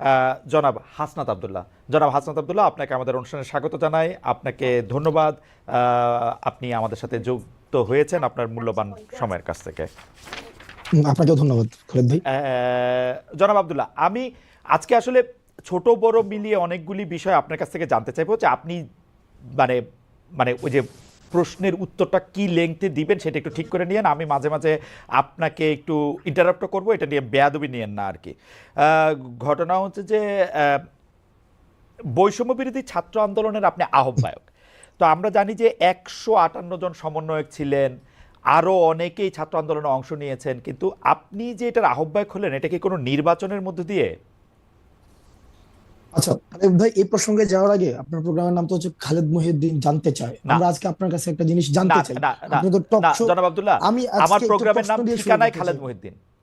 আহ, জনাব হাসনাত আবদুল্লাহ। জনাব হাসনাত আবদুল্লাহ আপনাকে আমাদের অনুষ্ঠানে স্বাগত জানাই। আপনাকে ধন্যবাদ। আপনি আমাদের সাথে যুক্ত হয়েছেন আপনার মূল্যবান সময়ের কাছ থেকে। আপনাকেও ধন্যবাদ খালেদ ভাই। আহ, জনাব আবদুল্লাহ আমি আজকে আসলে ছোট বড় মিলিয়ে অনেকগুলি বিষয় আপনার কাছ থেকে জানতে চাইব যে আপনি মানে মানে ওই যে প্রশ্নের উত্তরটা কি লেংথে দিবেন সেটা একটু ঠিক করে নিয়েন। আমি মাঝে মাঝে আপনাকে একটু ইন্টারাপ্ট করব, এটা নিয়ে বেয়াদবি নিয়েন না আর কি ঘটনা হচ্ছে যে বৈষম্য বিরোধী ছাত্র আন্দোলনের আপনি আহ্বায়ক। তো আমরা জানি যে একশো আটান্ন জন সমন্বয়ক ছিলেন আরও অনেকেই ছাত্র আন্দোলনে অংশ নিয়েছেন, কিন্তু আপনি যে এটার আহ্বায়ক হলেন, এটা কি কোনো নির্বাচনের মধ্যে দিয়ে? আচ্ছা খালেদ ভাই এই প্রসঙ্গে যাওয়ার আগে আপনার প্রোগ্রামের নাম তো হচ্ছে খালেদ মহিউদ্দিন জানতে চায়। আমরা আজকে আপনার কাছে একটা জিনিস জানতে চাই আপনি তো টক শো জনাব আব্দুল্লাহ আমি আমার প্রোগ্রামের নাম ঠিকানায় খালেদ। মহিউদ্দিন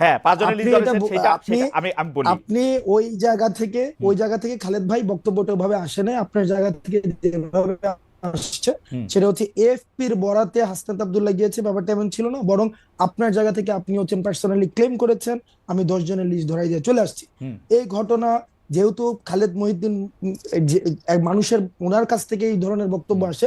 হ্যাঁ আপনি লিস্ট এটা সেটা আমি আমি বলি। আপনি ওই জায়গা থেকে ওই জায়গা থেকে খালেদ ভাই বক্তব্যটা ভাবে আসে নাই আপনার জায়গা থেকে যেভাবে আসছে সেটা হচ্ছে এফপির বরাতে হাসনাত আব্দুল্লাহ গিয়েছে ব্যাপারটা এমন ছিল না বরং আপনার জায়গা থেকে আপনি হচ্ছেন পার্সোনালি ক্লেম করেছেন আমি দশ জনের লিস্ট ধরাই দিয়ে চলে আসছি। এই ঘটনা যেহেতু খালেদ মহিউদ্দিন মানুষের ওনার কাছ থেকে এই ধরনের বক্তব্য আসে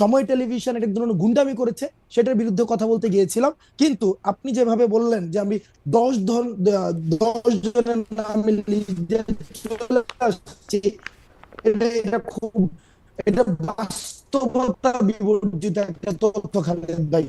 সময় টেলিভিশন এক ধরনের গুন্ডামি করেছে সেটার বিরুদ্ধে কথা বলতে গিয়েছিলাম। কিন্তু আপনি যেভাবে বললেন যে আমি দশ ধর দশ জনের নামে এটা খুব এটা বাস্তবতা বিবর্জিত একটা তথ্য খালেদ ভাই।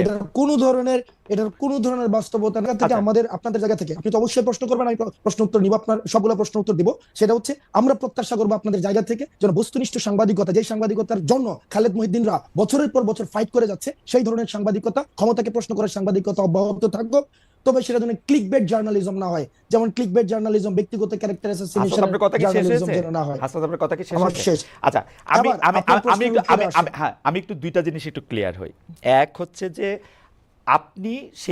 এটা কোন ধরনের এটার কোন ধরনের বাস্তবতা থেকে আচ্ছা। আমাদের আপনাদের জায়গা থেকে। আপনি তো অবশ্যই প্রশ্ন করবেন আমি প্রশ্ন উত্তর নিব আপনার সবগুলো প্রশ্ন উত্তর দিব। সেটা হচ্ছে আমরা প্রত্যাশা করব আপনাদের জায়গা থেকে যেন বস্তুনিষ্ঠ সাংবাদিকতা যে সাংবাদিকতার জন্য খালেদ মহিদ্দিনরা বছরের পর বছর ফাইট করে যাচ্ছে সেই ধরনের সাংবাদিকতা ক্ষমতাকে প্রশ্ন করার সাংবাদিকতা অব্যাহত থাকবে। তবে সেটা যেন ক্লিক বেড জার্নালিজম না হয়। যেমন ক্লিক বেড জার্নালিজম ব্যক্তিগত ক্যারেক্টার হাসনাত আপনার কথা কি শেষ হয়েছে? যেন না হয়। হাসনাত আপনার কথা কি শেষ হয়েছে? আচ্ছা আমি আমি আমি- আমি একটু হ্যাঁ আমি একটু দুইটা জিনিস একটু ক্লিয়ার হই। এক হচ্ছে যে আপনি সেই